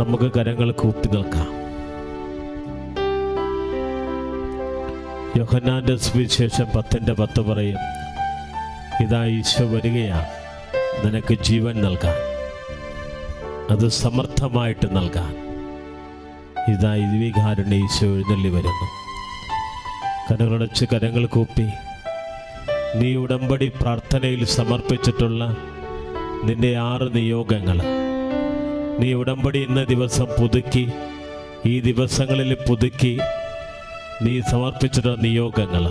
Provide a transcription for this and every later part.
നമുക്ക് കരങ്ങൾ കൂപ്പി നിൽക്കാം. യോഹന്നാന്റെ സുവിശേഷം പത്തിന്റെ പത്ത് പറയും ഇതാ ഈശോ വരികയാണ് നിനക്ക് ജീവൻ നൽകാം അത് സമർത്ഥമായിട്ട് നൽകാൻ. ഇതാ ഇരുവികാരുണ്യ ഈശോ എഴുന്നള്ളി വരുന്നു. കരങ്ങളടച്ച് കരങ്ങൾ കൂപ്പി നീ ഉടമ്പടി പ്രാർത്ഥനയിൽ സമർപ്പിച്ചിട്ടുള്ള നിന്റെ ആറ് നിയോഗങ്ങൾ നീ ഉടമ്പടി ഇന്ന ദിവസം പുതുക്കി ഈ ദിവസങ്ങളിൽ പുതുക്കി നീ സമർപ്പിച്ചിട്ടുള്ള നിയോഗങ്ങൾ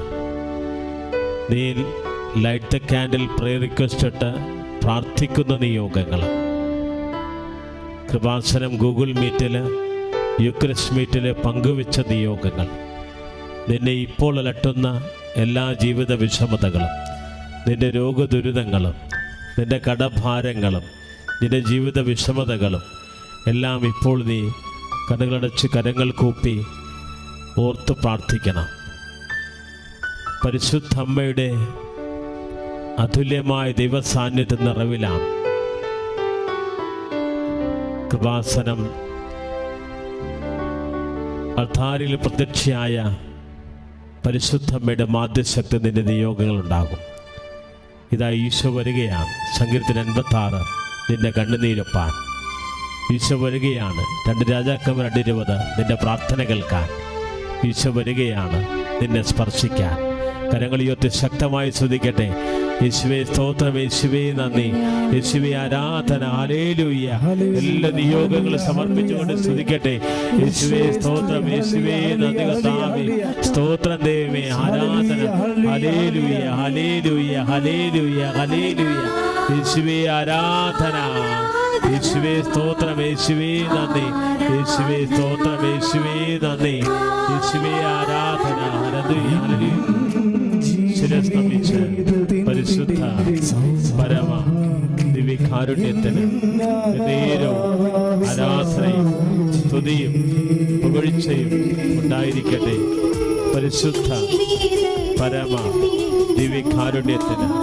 നീ ലൈറ്റ് ക്യാൻഡിൽ പ്രേ റിക്വസ്റ്റ് പ്രാർത്ഥിക്കുന്ന നിയോഗങ്ങൾ കൃപാസനം ഗൂഗിൾ മീറ്റിൽ യുക്രസ് മീറ്റിൽ പങ്കുവെച്ച നിയോഗങ്ങൾ. നിന്നെ ഇപ്പോൾ അലട്ടുന്ന എല്ലാ ജീവിത വിഷമതകളും നിന്റെ രോഗദുരിതങ്ങളും നിന്റെ കടഭാരങ്ങളും നിന്റെ ജീവിത വിഷമതകളും എല്ലാം ഇപ്പോൾ നീ കണ്ണുകളടച്ച് കരങ്ങൾ കൂപ്പി ഓർത്ത് പ്രാർത്ഥിക്കണം. പരിശുദ്ധ അമ്മയുടെ അതുല്യമായ ദൈവസാന്നിധ്യ നിറവിലാണ്. കൃപാസനം അധാരിൽ പ്രത്യക്ഷയായ പരിശുദ്ധമ്മയുടെ മാധ്യശക്തി നിന്റെ നിയോഗങ്ങളുണ്ടാകും. ഇതാ ഈശോ വരികയാണ്. സങ്കീർത്തിന് എൺപത്തി നിന്റെ കണ്ണുനീരൊപ്പാൻ ഈശോ വരികയാണ്. രണ്ട് രാജാക്കന്മാർ രണ്ട് ഇരുപത് നിന്റെ പ്രാർത്ഥന കേൾക്കാൻ. ഈശോ വരികയാണ് നിന്നെ സ്പർശിക്കാൻ. കരങ്ങളിയൊത്തി ശക്തമായി ശ്രദ്ധിക്കട്ടെ യേശുവേ സ്തോത്രം. യേശുവേ നന്ദി. യേശുവെ ആരാധന. ഹല്ലേലൂയ എല്ലാ നിയോഗങ്ങളും സമർപ്പിച്ചുകൊണ്ട് സ്തുതിക്കട്ടെ. യേശുവേ സ്തോത്രം. യേശുവേ നന്ദി കർത്താവേ. സ്തോത്രം ദൈവമേ. ആരാധന. ഹല്ലേലൂയ ഹല്ലേലൂയ ഹല്ലേലൂയ ഹല്ലേലൂയ യേശുവേ ആരാധന. യേശുവേ സ്തോത്രം. യേശുവേ നന്ദി. യേശുവേ സ്തോത്രം. യേശുവേ നന്ദി. യേശുവേ ആരാധന. ഹല്ലേലൂയ ഹല്ലേലൂയ. ശിരസ് നമിച്ച് പരിശുദ്ധ പരമ ദിവ്യകാരുണ്യത്തിന് നേരവും ആരാധനയും സ്തുതിയും പുകഴ്ചയും ഉണ്ടായിരിക്കട്ടെ. പരിശുദ്ധ പരമ ദിവ്യകാരുണ്യത്തിന്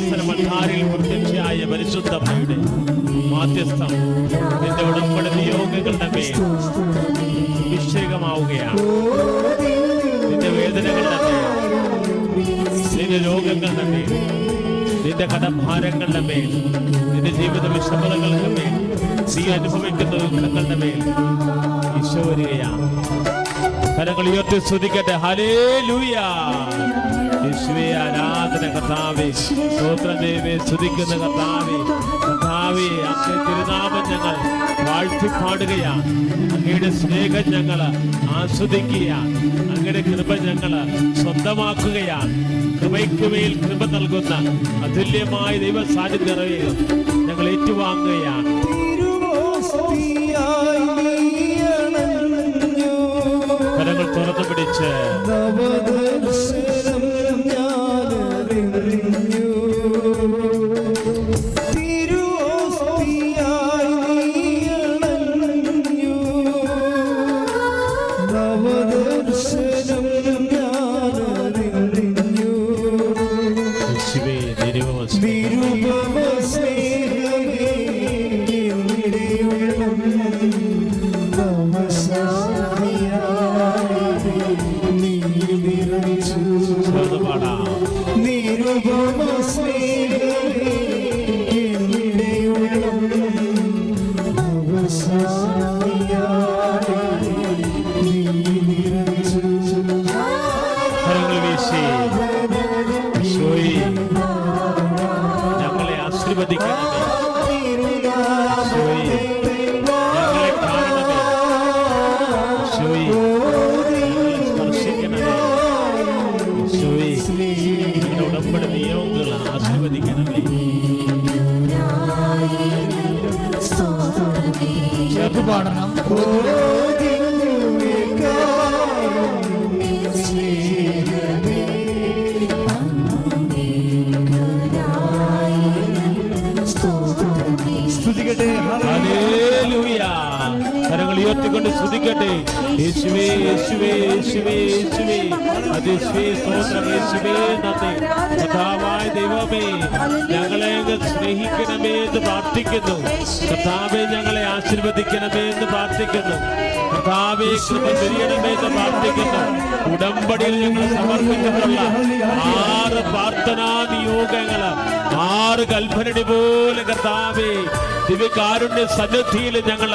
കൃപാസന മഠാരിൽ പ്രത്യക്ഷയായ പരിശുദ്ധമ്മയുടെ മാധ്യസ്ഥം നിന്റെ ഉടമ്പടി നിയോഗങ്ങളുടെ മേൽ അഭിഷേകമാവുകയാണ്. നിന്റെ വേദനകളുടെ മേൽ നിന്റെ രോഗങ്ങളുടെ മേൽ നിന്റെ കടഭാരങ്ങളുടെ മേൽ നിന്റെ ജീവിത വിഷമതകളുടെ മേൽ നീ അനുഭവിക്കുന്ന ദുഃഖങ്ങളുടെ മേൽ ഈശോ വരികയാണ്. കരങ്ങൾ ഉയർത്തി ശ്രദ്ധിക്കട്ടെ ഹലേ ഹല്ലേലൂയ. യേശുവേ ആരാധന കർത്താവേ സ്തോത്രം ദൈവേ സ്തുതിക്കുന്ന കർത്താവേ കർത്താവേ അങ്ങേ തിരുനാമം ഞങ്ങൾ വാഴ്ത്തിപ്പാടുകയാണ്. അങ്ങയുടെ സ്നേഹം ഞങ്ങൾ ആസ്വദിക്കുകയാണ്. അങ്ങയുടെ കൃപ ഞങ്ങൾ സ്വന്തമാക്കുകയാണ്. കൃപയ്ക്ക് മേൽ കൃപ നൽകുന്ന അതുല്യമായ ദൈവ സാന്നിധ്യം ഞങ്ങൾ ഏറ്റുവാങ്ങുകയാണ്. കരങ്ങൾ തുറന്നു പിടിച്ച്. Jesus. കരങ്ങൾ ഉയർത്തിക്കൊണ്ട് ശ്രദ്ധിക്കട്ടെ യേശുവേ യേശുവേ യേശുവേ യേശുവേ. അതിശുവേ സ്തോത്രം യേശുവേ നന്ദി. കഥാവായ ദൈവമേ ഞങ്ങളെ സ്നേഹിക്കണമേ എന്ന് പ്രാർത്ഥിക്കുന്നു. കഥാവെ ഞങ്ങളെ ആശീർവദിക്കണമേ എന്ന് പ്രാർത്ഥിക്കുന്നു. കർത്താവേ കൃപ ചൊരിയണമേ എന്ന് പ്രാർത്ഥിക്കുന്നു. ഉടമ്പടിയിൽ ഞങ്ങൾ സമർപ്പിച്ചിട്ടുള്ള ആറ് പ്രാർത്ഥനാ നിയോഗങ്ങൾ ആറ് കൽപ്പനടി പോലെ കർത്താവേ ദിവ്യകാരുണ്യ സന്നിധിയിൽ ഞങ്ങൾ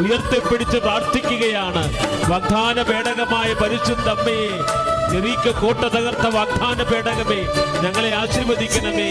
ഉയർത്തിപ്പിടിച്ച് പ്രാർത്ഥിക്കുകയാണ്. വാഗ്ദാന പേടകമായ പരിശുദ്ധമ്മയെ ചെറിയ കോട്ട തകർത്ത വാഗ്ദാന പേടകമേ ഞങ്ങളെ ആശീർവദിക്കണമേ.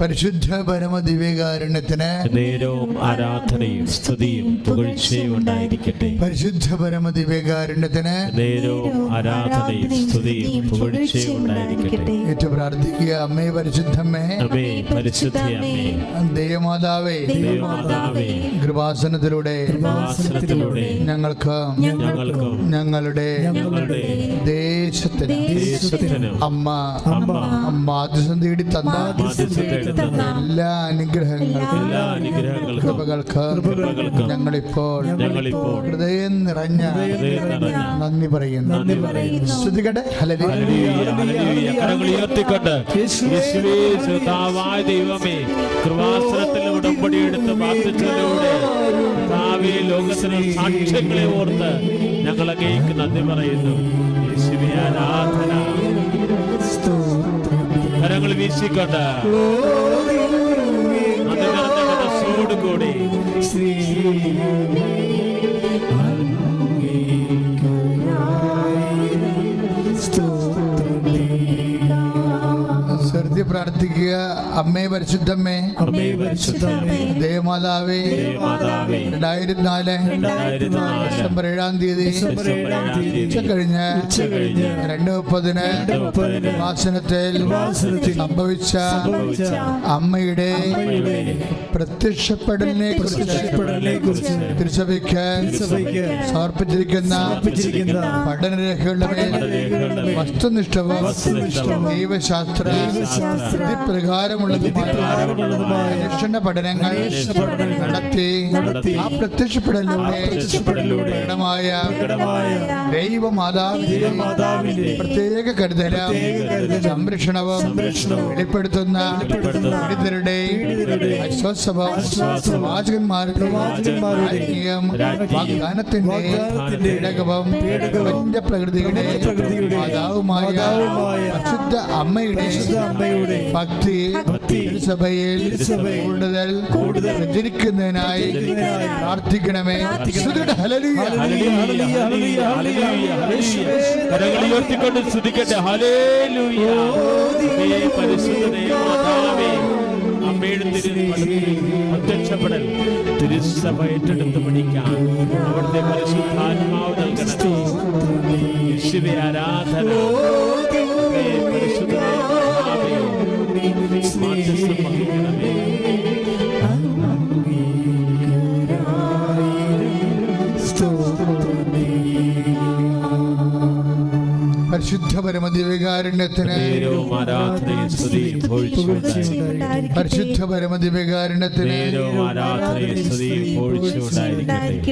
പരിശുദ്ധ പരമദിവ്യകാരുണ്യത്തിന് നേരവും ആരാധനയും സ്തുതിയും പുകഴ്ചയും ഉണ്ടായിരിക്കട്ടെ. പരിശുദ്ധ പരമദിവ്യകാരുണ്യത്തിന് നേരവും ആരാധനയും സ്തുതിയും പുകഴ്ചയും ഉണ്ടായിരിക്കട്ടെ. ഏറ്റവും പ്രാർത്ഥിക്കുക അമ്മേ പരിശുദ്ധമ്മേ അമ്മേ പരിശുദ്ധ ദേവമാതാവേ ദേവമാതാവേ ദൈവമാതാവേ. കൃപാസനത്തിലൂടെ ഞങ്ങൾക്ക് ഞങ്ങൾക്ക് ഞങ്ങൾക്കും ഞങ്ങളുടെ ഞങ്ങളുടെ ദേശത്തിന് അമ്മ അമ്മ തേടി തന്ന എല്ലാ അനുഗ്രഹങ്ങൾക്കും കൃപകൾക്ക് ഞങ്ങളിപ്പോൾ ഹൃദയം നിറഞ്ഞ നന്ദി പറയുന്നു. ഉയർത്തിക്കൊണ്ട് ദൈവമേ കൃപാസനത്തിൽ ഉടമ്പടി എടുത്ത് പ്രാർത്ഥിച്ചതിലൂടെ കർത്താവേ ലോകത്തിന് സാക്ഷ്യങ്ങളെ ഓർത്ത് ഞങ്ങൾ അങ്ങേക്ക് നന്ദി പറയുന്നു. ആരാധന കരങ്ങൾ വീശിക്കൊണ്ട് നന്ദി നിറഞ്ഞ പ്രാർത്ഥിക്കുക അമ്മേ പരിശുദ്ധമ്മേ അമ്മേ പരിശുദ്ധമ്മേ ദേവമാതാവേ രണ്ടായിരത്തി നാല് ഡിസംബർ ഏഴാം തീയതി ഉച്ചകഴിഞ്ഞ് രണ്ട് മുപ്പതിന് വാസനത്തിൽ സംഭവിച്ച അമ്മയുടെ പ്രത്യക്ഷപ്പെടലിനെ കുറിച്ച് തിരുസഭയ്ക്ക് സമർപ്പിച്ചിരിക്കുന്ന പഠനരേഖകളുടെ വസ്തുനിഷ്ഠവും ദൈവശാസ്ത്ര വിധിപ്രകാരമുള്ളതുമായ അന്വേഷണ പഠനങ്ങൾ നടത്തി ആ പ്രത്യക്ഷപ്പെടലിലൂടെ പ്രകടമായ ദൈവമാതാവിന്റെ പ്രത്യേക കരുതലും സംരക്ഷണവും വെളിപ്പെടുത്തുന്ന രാജ്ഞിയും വാഗ്ദാനത്തിന്റെ പേടകവും പ്രപഞ്ചപ്രകൃതിയുടെ മാതാവുമായ പരിശുദ്ധ അമ്മയുടെ ഭക്തി തിരുസഭയിൽ കൂടുതൽ കൂടുതൽ പ്രചരിക്കുന്നതിനായി പ്രാർത്ഥിക്കണമേ. ഉയർത്തിക്കൊണ്ട് അമ്മയുടെ പ്രത്യക്ഷപ്പെടൽ. തിരുസഭ ഏറ്റെടുത്ത് അവിടുത്തെ പരിശുദ്ധാത്മാവ് നൽകണം. ആരാധന. മാധ്യസ്ഥം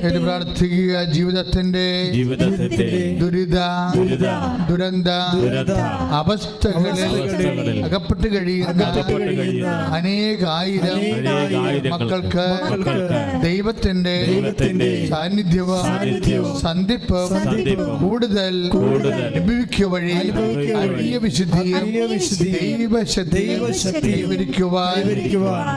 എന്ന് പ്രാർത്ഥിക്കുക ജീവിതത്തിന്റെ ജീവിതത്തിന്റെ ദുരിത ദുരിത, ദുരന്ത ദുരന്ത, അവസ്ഥകളിൽ അകപ്പെട്ട് കഴിയുന്ന അനേകായിരം മക്കൾക്ക് ദൈവത്തിന്റെ സാന്നിധ്യവും സന്ധിപ്പ് കൂടുതൽ കൂടുതൽ ലഭിക്കുക വഴി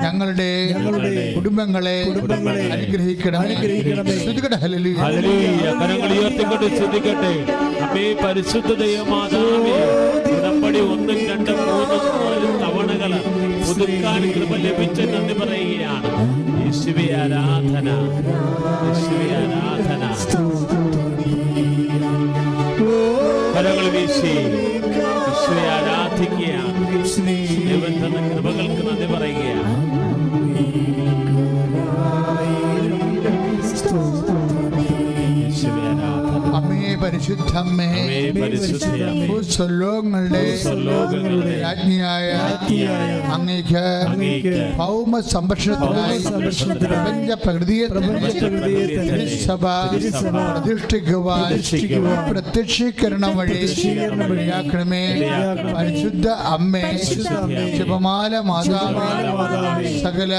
ഞങ്ങളുടെ ഞങ്ങളുടെ കുടുംബങ്ങളെ കുടുംബങ്ങളെ അനുഗ്രഹിക്കണമേ. അനുഗ്രഹിക്കണമേ. ശ്രുതികട ഹല്ലേലൂയ. ഹല്ലേലൂയ. കരങ്ങൾ ഉയർത്തിക്കൊണ്ട് ശ്രദ്ധിക്കട്ടെ അമ്മേ പരിശുദ്ധ ദൈവമാതാവേ ഉടമ്പടി ഒന്നും രണ്ടും മൂന്നും നാലും തവണകൾ പുതുക്കാൻ കൃപ ലഭിച്ചെന്നു നന്ദി പറയുകയാണ്. യേശുവേ ആരാധന. യേശുവി ആരാധന. കരങ്ങൾ വീശി യേശുവെ ആരാധിക്കുകയാണ് ദൈവം തന്ന കൃപകൾക്ക് നന്ദി പറയുകയാണ് യേശുവേ ആരാധന. അമ്മേ പരിശുദ്ധമ്മേ അമ്മേ പരിശുദ്ധയമ്മേ ഭൂസ്വലോകങ്ങളുടെ ഭൂസ്വലോകങ്ങളുടെ രാജ്ഞിയായ രാജ്ഞിയായ അങ്ങേക്ക് ഭൗമ സംരക്ഷണത്തിനായി പ്രപഞ്ച പ്രകൃതിയെ സഭ പ്രതിഷ്ഠിക്കുവാൻ പ്രത്യക്ഷീകരണം വഴി ഇടയാക്കണമേ. പരിശുദ്ധ അമ്മേ. അമ്മേ. മാതാവേ. സകല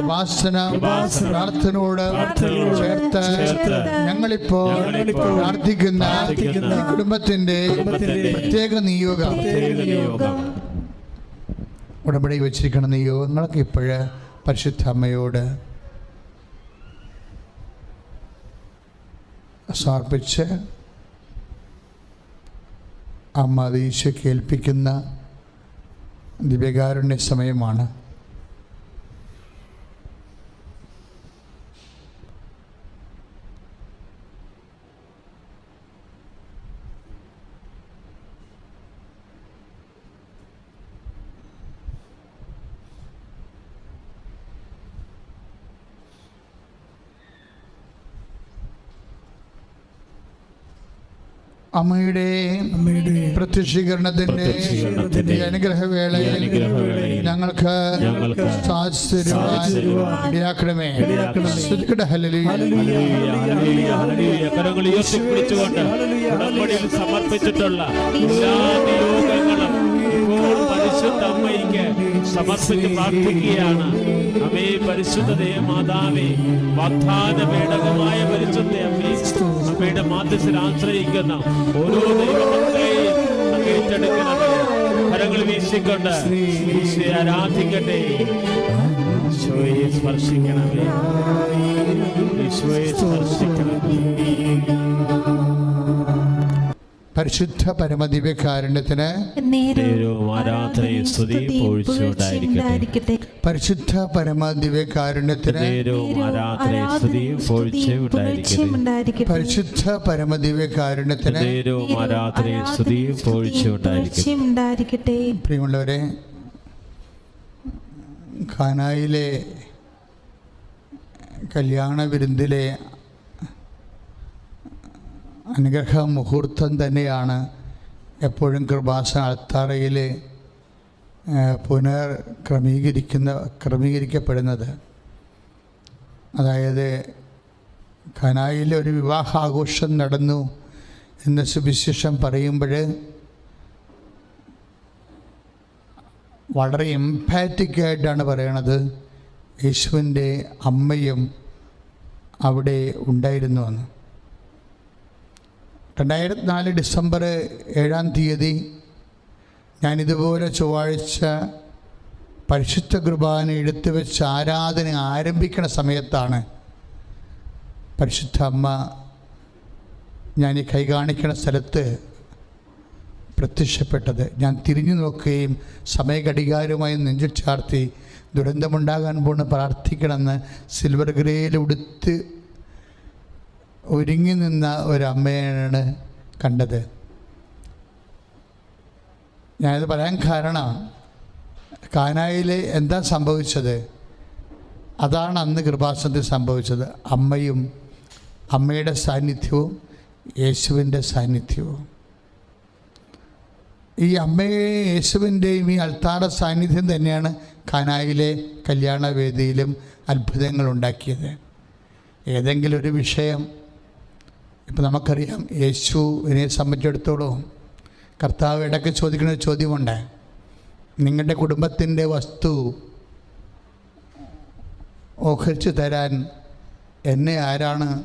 ഉപാസന പ്രാർത്ഥനയോട് ചേർത്ത് ഞങ്ങളിപ്പോ ഞങ്ങളിപ്പോൾ പ്രാർത്ഥിക്കുന്ന കുടുംബത്തിന്റെ പ്രത്യേക നിയോഗം. ഉടമ്പടി വെച്ചിരിക്കുന്ന നിയോഗങ്ങളൊക്കെ ഇപ്പോഴ് പരിശുദ്ധ അമ്മയോട് സമർപ്പിച്ച് അമ്മ അത് ഈശോയ്ക്ക് ഏൽപ്പിക്കുന്ന ദിവ്യകാരുണ്യ സമയമാണ്. അമ്മയുടെ പ്രത്യക്ഷീകരണത്തിന്റെ അനുഗ്രഹവേളയിൽ ഞങ്ങൾക്ക് ഇടയാക്കണമേ. സമർപ്പിച്ചിട്ടുള്ള എല്ലാ നിയോഗങ്ങളും ഇപ്പോൾ പരിശുദ്ധ അമ്മയ്ക്ക് സമർപ്പിച്ച് പ്രാർത്ഥിക്കുകയാണ്. അമ്മേ പരിശുദ്ധ ദേവമാതാവേ വാഗ്ദാന പേടകമായ പരിശുദ്ധ അമ്മേ അമ്മയുടെ മാധ്യസ്ഥയിൽ ആശ്രയിക്കുന്ന ഓരോ ദൈവമക്കളെയും ഏറ്റെടുക്കണമേ. കരങ്ങൾ വീശിക്കൊണ്ട് ഈശ്വരെ ആരാധിക്കട്ടെ. ഈശോയെ സ്പർശിക്കണമേ. ഈശോയെ സ്പർശിക്കണമേ. പരിശുദ്ധ പരമദിവ്യകാരുണ്യത്തിന് പരിശുദ്ധ പരമദിവ്യകാരുണ്യത്തിന് പരിശുദ്ധ പരമദിവ്യകാരുണ്യത്തിന് പ്രിയമുള്ളവരെ ഖാനായിലെ കല്യാണ വിരുന്നിലെ അനുഗ്രഹ മുഹൂർത്തം തന്നെയാണ് എപ്പോഴും കൃപാസന അൾത്താറയിൽ ആ, പുനർ ക്രമീകരിക്കുന്ന ക്രമീകരിക്കപ്പെടുന്നത്. അതായത് ഖനായിൽ ഒരു വിവാഹാഘോഷം നടന്നു എന്ന സുവിശേഷം പറയുമ്പോൾ വളരെ എംപാറ്റിക് ആയിട്ടാണ് പറയണത്. യേശുവിന്റെ അമ്മയും അവിടെ ഉണ്ടായിരുന്നു എന്ന്. രണ്ടായിരത്തി നാല് ഡിസംബർ ഏഴാം തീയതി ഞാനിതുപോലെ ചൊവ്വാഴ്ച പരിശുദ്ധ കുർബാന എടുത്തു വെച്ച് ആരാധന ആരംഭിക്കുന്ന സമയത്താണ് പരിശുദ്ധ അമ്മ ഞാൻ ഈ കൈ കാണിക്കുന്ന സ്ഥലത്ത് പ്രത്യക്ഷപ്പെട്ടത്. ഞാൻ തിരിഞ്ഞു നോക്കുകയും സമയഘടികാരമായി നെഞ്ചിൽ ചാർത്തി ദുരന്തമുണ്ടാകാൻ പോണ് പ്രാർത്ഥിക്കണമെന്ന് സിൽവർ ഗ്രേയിൽ ഉടുത്ത് ഒരുങ്ങി നിന്ന ഒരമ്മയാണ് കണ്ടത്. ഞാനിത് പറയാൻ കാരണം കാനായിൽ എന്താ സംഭവിച്ചത്? അതാണ് അന്ന് കൃപാസനത്തിൽ സംഭവിച്ചത്. അമ്മയും അമ്മയുടെ സാന്നിധ്യവും യേശുവിന്റെ സാന്നിധ്യവും. ഈ അമ്മയെ യേശുവിന്റെയും ഈ അൾത്താറ സാന്നിധ്യം തന്നെയാണ് കാനായിലെ കല്യാണവേദിയിലും അത്ഭുതങ്ങൾ ഉണ്ടാക്കിയത്. ഏതെങ്കിലും ഒരു വിഷയം ഇപ്പം നമുക്കറിയാം യേശുവിനെ സംബന്ധിച്ചിടത്തോളം കർത്താവ് ഇടയ്ക്ക് ചോദിക്കുന്ന ഒരു ചോദ്യമുണ്ട്. നിങ്ങളുടെ കുടുംബത്തിന്റെ വസ്തു ഓഹരിച്ചു തരാൻ എന്നെ ആരാണ്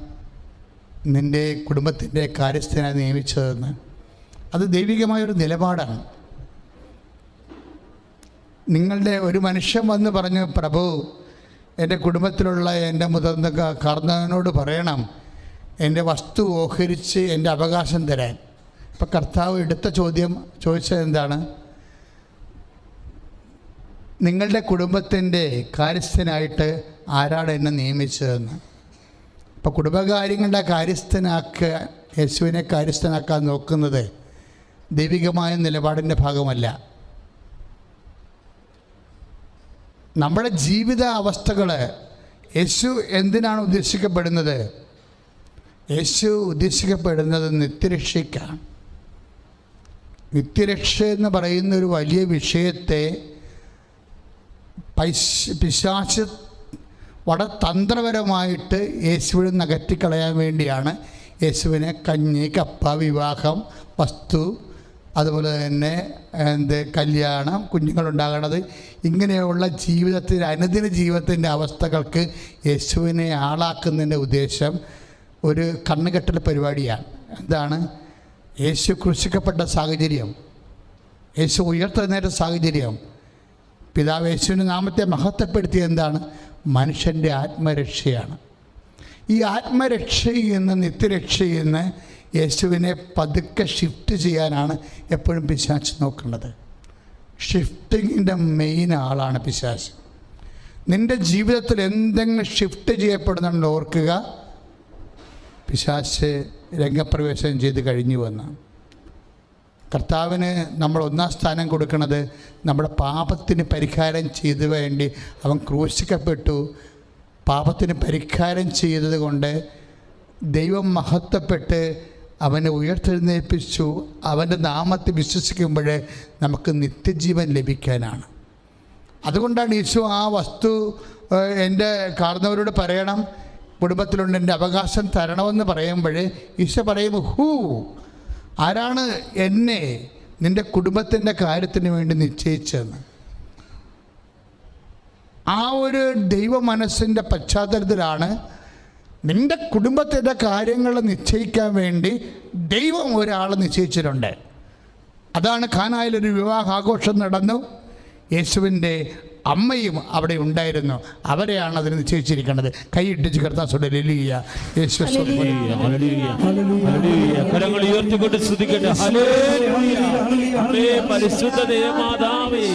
നിന്റെ കുടുംബത്തിന്റെ കാര്യസ്ഥനായി നിയമിച്ചതെന്ന്. അത് ദൈവികമായൊരു നിലപാടാണ്. നിങ്ങളുടെ ഒരു മനുഷ്യൻ വന്ന് പറഞ്ഞു പ്രഭു എന്റെ കുടുംബത്തിലുള്ള എന്റെ മുതിർന്ന കാർന്നവനോട് പറയണം. എന്റെ വസ്തു ഓഹരിച്ച് എന്റെ അവകാശം തരാൻ. ഇപ്പം കർത്താവ് എടുത്ത ചോദ്യം ചോദിച്ചത് എന്താണ്? നിങ്ങളുടെ കുടുംബത്തിന്റെ കാര്യസ്ഥനായിട്ട് ആരാണ് എന്നെ നിയമിച്ചതെന്ന്. അപ്പോൾ കുടുംബകാര്യങ്ങളുടെ കാര്യസ്ഥനാക്കുക യേശുവിനെ കാര്യസ്ഥനാക്കാൻ നോക്കുന്നത് ദൈവികമായ നിലപാടിന്റെ ഭാഗമല്ല. നമ്മുടെ ജീവിത അവസ്ഥകൾ യേശു എന്തിനാണ് ഉദ്ദേശിക്കപ്പെടുന്നത്? യേശു ഉദ്ദേശിക്കപ്പെടുന്നത് നിത്യരക്ഷയ്ക്കാണ്. നിത്യരക്ഷ എന്ന് പറയുന്ന ഒരു വലിയ വിഷയത്തെ പൈശ പിശാച്ച് വളരെ തന്ത്രപരമായിട്ട് യേശുവിനെ നകറ്റിക്കളയാൻ വേണ്ടിയാണ് യേശുവിനെ കഞ്ഞി കപ്പ വിവാഹം വസ്തു അതുപോലെ തന്നെ എന്ത് കല്യാണം കുഞ്ഞുങ്ങളുണ്ടാകണത് ഇങ്ങനെയുള്ള ജീവിതത്തിൽ അനുദിന ജീവിതത്തിന്റെ അവസ്ഥകൾക്ക് യേശുവിനെ ആളാക്കുന്നതിന്റെ ഉദ്ദേശം ഒരു കണ്ണുകെട്ടൽ പരിപാടിയാണ്. എന്താണ് യേശു ക്രൂശിക്കപ്പെട്ട സാഹചര്യം. യേശു ഉയർത്തെഴുന്നേറ്റ സാഹചര്യം. പിതാവ് യേശുവിന്റെ നാമത്തെ മഹത്വപ്പെടുത്തിയ എന്താണ്? മനുഷ്യന്റെ ആത്മരക്ഷയാണ്. ഈ ആത്മരക്ഷയിൽ നിന്ന് നിത്യരക്ഷയിൽ നിന്ന് യേശുവിനെ പതുക്കെ ഷിഫ്റ്റ് ചെയ്യാനാണ് എപ്പോഴും പിശാച്ച് നോക്കേണ്ടത്. ഷിഫ്റ്റിങ്ങിന്റെ മെയിൻ ആളാണ് പിശാച്ച് നിന്റെ ജീവിതത്തിൽ എന്തെങ്കിലും ഷിഫ്റ്റ് ചെയ്യപ്പെടുന്നുണ്ടെന്ന് ഓർക്കുക. പിശാച്ച് രംഗപ്രവേശനം ചെയ്ത് കഴിഞ്ഞു വന്ന കർത്താവിന് നമ്മൾ ഒന്നാം സ്ഥാനം കൊടുക്കുന്നത് നമ്മുടെ പാപത്തിന് പരിഹാരം ചെയ്തു വേണ്ടി അവൻ ക്രൂശിക്കപ്പെട്ടു. പാപത്തിന് പരിഹാരം ചെയ്തത് കൊണ്ട് ദൈവം മഹത്വപ്പെട്ട് അവനെ ഉയർത്തെഴുന്നേൽപ്പിച്ചു. അവന്റെ നാമത്തെ വിശ്വസിക്കുമ്പോൾ നമുക്ക് നിത്യജീവൻ ലഭിക്കാനാണ്. അതുകൊണ്ടാണ് ഈശോ ആ വസ്തു എന്റെ കാർന്നവരോട് പറയണം കുടുംബത്തിലുണ്ട് എന്റെ അവകാശം തരണമെന്ന് പറയുമ്പോൾ ഈശോ പറയും ഹൂ ആരാണ് എന്നെ നിന്റെ കുടുംബത്തിന്റെ കാര്യത്തിന് വേണ്ടി നിശ്ചയിച്ചതെന്ന്? ആ ഒരു ദൈവ മനസ്സിന്റെ പശ്ചാത്തലത്തിലാണ് നിന്റെ കുടുംബത്തിന്റെ കാര്യങ്ങൾ നിശ്ചയിക്കാൻ വേണ്ടി ദൈവം ഒരാൾ നിശ്ചയിച്ചിട്ടുണ്ട്. അതാണ് ഖാനായിലൊരു വിവാഹാഘോഷം നടന്നു. യേശുവിന്റെ അമ്മയും അവിടെ ഉണ്ടായിരുന്നു. അവരെയാണ് അതിന് നിശ്ചയിച്ചിരിക്കുന്നത് കൈയിട്ടിച്ച് കർത്താസുടെ ലലിയ. യേശു ഹല്ലേലൂയ, ഹല്ലേലൂയ, ഹല്ലേലൂയ. കരങ്ങൾ ഉയർത്തിക്കൊണ്ട്. അമ്മേ, പരിശുദ്ധ ദേവമാതാവേ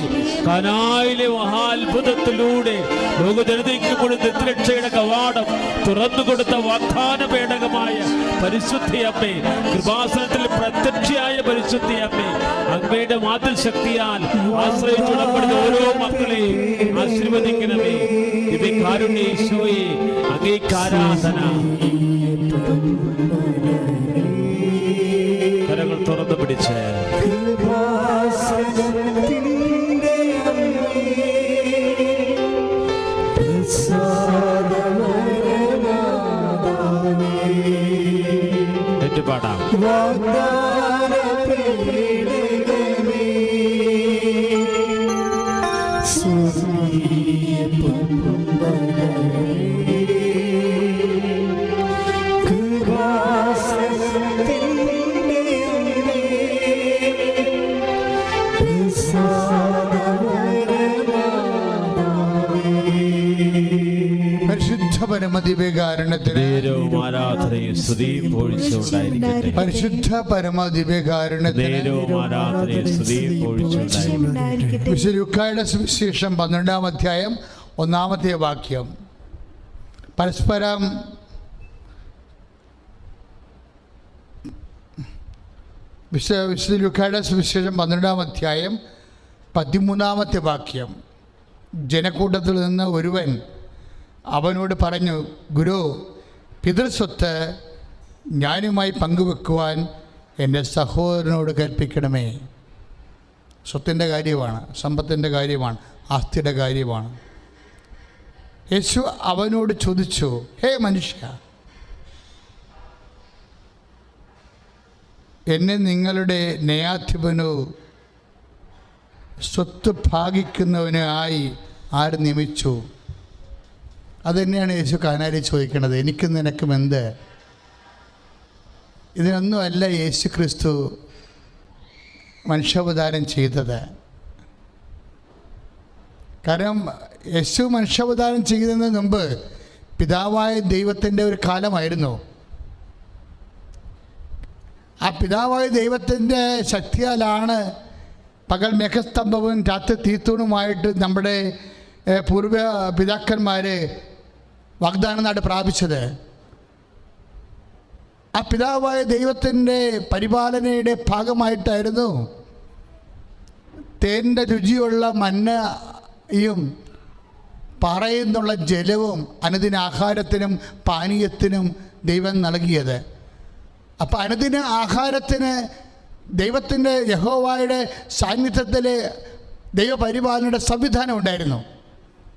കനായിലെ മഹാത്ഭുതത്തിലൂടെ ലോകജനതയ്ക്ക് കൊടുത്ത നിത്യരക്ഷയുടെ കവാടം തുറന്നു കൊടുത്ത വാഗ്ദാന പേടകമായ പരിശുദ്ധി അമ്മേ കൃപാസനത്തിൽ പ്രത്യക്ഷയായ പരിശുദ്ധി അമ്മേ അങ്ങയുടെ മാതൃ ആശ്രയിച്ചുടപ്പെടുന്ന ഓരോ മക്കളെയും ആശീർവദിക്കണമേ. ദിവ്യകാരുണ്യേശോയെ അങ്ങേക്കാരാധന. കരങ്ങൾ തുറന്നു പിടിച്ച്. പാടാം പരമദിവ്യകാരണത്തിന് നേരവും ആരാധനയും സ്തുതിയും പൊഴിച്ചുണ്ടായിരിക്കട്ടെ പരിശുദ്ധ പരമദിവ്യകാരണത്തിന് നേരവും ആരാധനയും സ്തുതിയും പൊഴിച്ചുണ്ടായിരിക്കട്ടെ സുവിശേഷം പന്ത്രണ്ടാം അധ്യായം ഒന്നാമത്തെ വാക്യം. പരസ്പരം വിശുദ്ധ വിശുദ്ധ ലുക്കായുടെ സുവിശേഷം പന്ത്രണ്ടാം അധ്യായം പതിമൂന്നാമത്തെ വാക്യം. ജനക്കൂട്ടത്തിൽ നിന്ന് ഒരുവൻ അവനോട് പറഞ്ഞു ഗുരു പിതൃസ്വത്ത് ഞാനുമായി പങ്കുവെക്കുവാൻ എന്റെ സഹോദരനോട് കൽപ്പിക്കണമേ. സ്വത്തിന്റെ കാര്യമാണ് സമ്പത്തിന്റെ കാര്യമാണ് ആസ്തിയുടെ കാര്യമാണ്. യേശു അവനോട് ചോദിച്ചു ഹേ മനുഷ്യ എന്നെ നിങ്ങളുടെ ന്യായാധിപനോ സ്വത്ത് ഭാഗിക്കുന്നവനായി ആര് നിയമിച്ചു? അതുതന്നെയാണ് യേശു കാനാരി ചോദിക്കുന്നത് എനിക്കും നിനക്കും എന്ത്? ഇതിനൊന്നുമല്ല യേശു ക്രിസ്തു മനുഷ്യാവതാരം ചെയ്തത്. കാരണം യേശു മനുഷ്യാവതാരം ചെയ്യുന്നതിന് മുമ്പ് പിതാവായ ദൈവത്തിന്റെ ഒരു കാലമായിരുന്നു. ആ പിതാവായ ദൈവത്തിന്റെ ശക്തിയാലാണ് പകൽ മേഘസ്തംഭവും രാത്രി തീത്തൂണുമായിട്ട് നമ്മുടെ പൂർവ പിതാക്കന്മാർ വാഗ്ദാന നാട് പ്രാപിച്ചത്. ആ പിതാവായ ദൈവത്തിന്റെ പരിപാലനയുടെ ഭാഗമായിട്ടായിരുന്നു തേന്റെ രുചിയുള്ള മന്നയും പാറയിൽ നിന്നുള്ള ജലവും അനുദിന ആഹാരത്തിനും പാനീയത്തിനും ദൈവം നൽകിയത്. അപ്പം അനുദിന ആഹാരത്തിന് ദൈവത്തിന്റെ യഹോവായുടെ സാന്നിധ്യത്തിൽ ദൈവപരിപാലനയുടെ സംവിധാനം ഉണ്ടായിരുന്നു.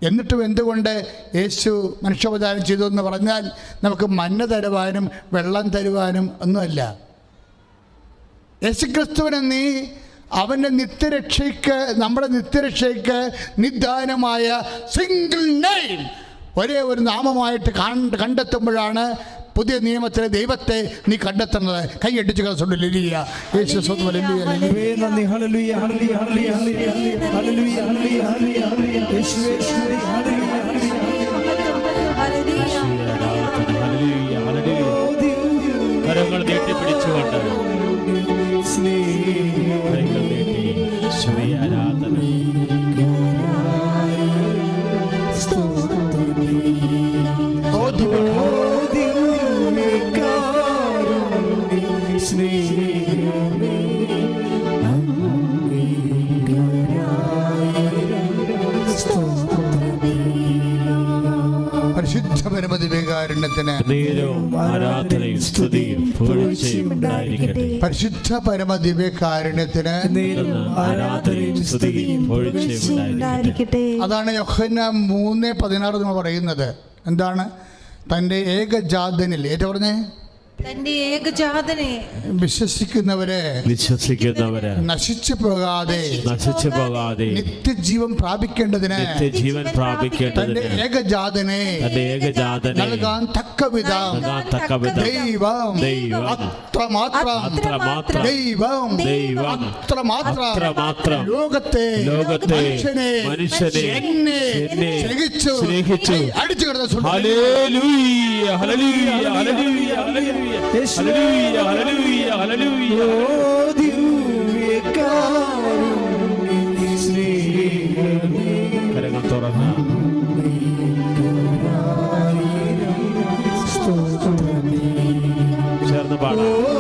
എന്നിട്ടും എന്തുകൊണ്ട് യേശു മനുഷ്യോപചാരം ചെയ്തു എന്ന് പറഞ്ഞാൽ നമുക്ക് മഞ്ഞ തരുവാനും വെള്ളം തരുവാനും ഒന്നുമല്ല. യേശുക്രിസ്തുവിനെ നീ അവന്റെ നിത്യരക്ഷയ്ക്ക് നമ്മുടെ നിത്യരക്ഷയ്ക്ക് നിദാനമായ സിംഗിൾ നെയിം ഒരേ ഒരു നാമമായിട്ട് കാണ് കണ്ടെത്തുമ്പോഴാണ് പുതിയ നിയമത്തിലെ ദൈവത്തെ നീ കണ്ടെത്തുന്നത്. കൈയടിച്ച് കസുണ്ട് ലിലിയ. യേശു സ്വന്തം ലിലിയ ലിലിയ. യേശുവേ പരിശുദ്ധ പരമദിവേകാരുണ്യത്തിന് നേരവും ആരാധനയും സ്തുതിയും പരിശുദ്ധ ആരാധനയും സ്തുതിയും അതാണ് യൊഹന മൂന്ന് പതിനാറ് നമ്മൾ പറയുന്നത്. എന്താണ്? തന്റെ ഏകജാതനിൽ ഏറ്റവും പറഞ്ഞേ? തന്റെ ഏകജാതനെ വിശ്വസിക്കുന്നവരെ വിശ്വസിക്കുന്നവരെ നശിച്ചു പോകാതെ നശിച്ചു പോകാതെ നിത്യജീവൻ പ്രാപിക്കേണ്ടതിന് നിത്യജീവൻ പ്രാപിക്കേണ്ടതിനെ ഏകജാതനെ തന്റെ ഏകജാതനെ നൽകാൻ തക്കവിധം തക്കവിധം ദൈവം ദൈവം അത്രമാത്രം അത്രമാത്രം ദൈവം ദൈവം അത്രമാത്രം അത്രമാത്രം ലോകത്തെ ലോകത്തെ മനുഷ്യനെ മനുഷ്യനെ എന്നെ എന്നെ സ്നേഹിച്ചു സ്നേഹിച്ചു. അടിച്ചു കിടന്ന ഹല്ലേലൂയ ഹല്ലേലൂയ ഹല്ലേലൂയ ഹല്ലേലൂയ കരങ്ങൾ തുറന്ന. ചേർന്ന് പാടാം.